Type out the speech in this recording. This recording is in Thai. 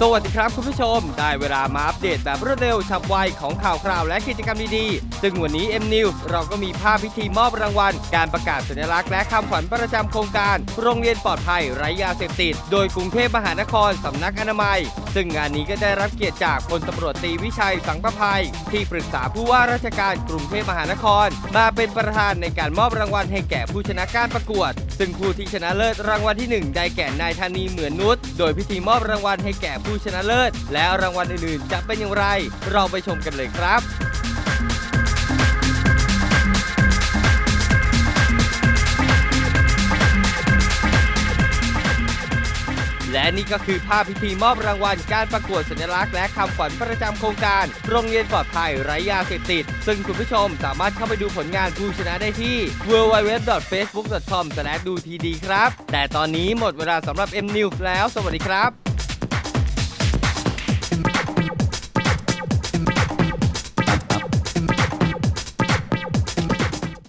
สวัสดีครับคุณผู้ชม ได้เวลามาอัปเดตแบบรวดเร็วฉับไวของข่าวคราวและกิจกรรมดีๆ ซึ่งวันนี้ M News เราก็มีภาพพิธีมอบรางวัล การประกาศสัญลักษณ์และคำขวัญประจำโครงการ โรงเรียนปลอดภัยไร้ยาเสพติด โดยกรุงเทพมหานครสำนักอนามัย ซึ่งงานนี้ก็ได้รับเกียรติจากพลตำรวจตรีวิชัยสังประภัย ที่ปรึกษาผู้ว่าราชการกรุงเทพมหานคร มาเป็นประธานในการมอบรางวัลให้แก่ผู้ชนะการประกวดซึ่งผู้ที่ชนะเลิศรางวัลที่หนึ่งได้แก่นายธานีเหมือนนุชโดยพิธีมอบรางวัลให้แก่ผู้ชนะเลิศ และรางวัลอื่นๆ จะเป็นอย่างไร เราไปชมกันเลยครับ และนี่ก็คือภาพพิธีมอบรางวัลการประกวดสัญลักษณ์และคำขวัญประจำโครงการ โรงเรียนปลอดภัยไร้ยาเสพติด ซึ่งคุณผู้ชมสามารถเข้าไปดูผลงานผู้ชนะได้ที่ www.facebook.com/dutd ครับ แต่ตอนนี้หมดเวลาสำหรับ M News แล้ว สวัสดีครับ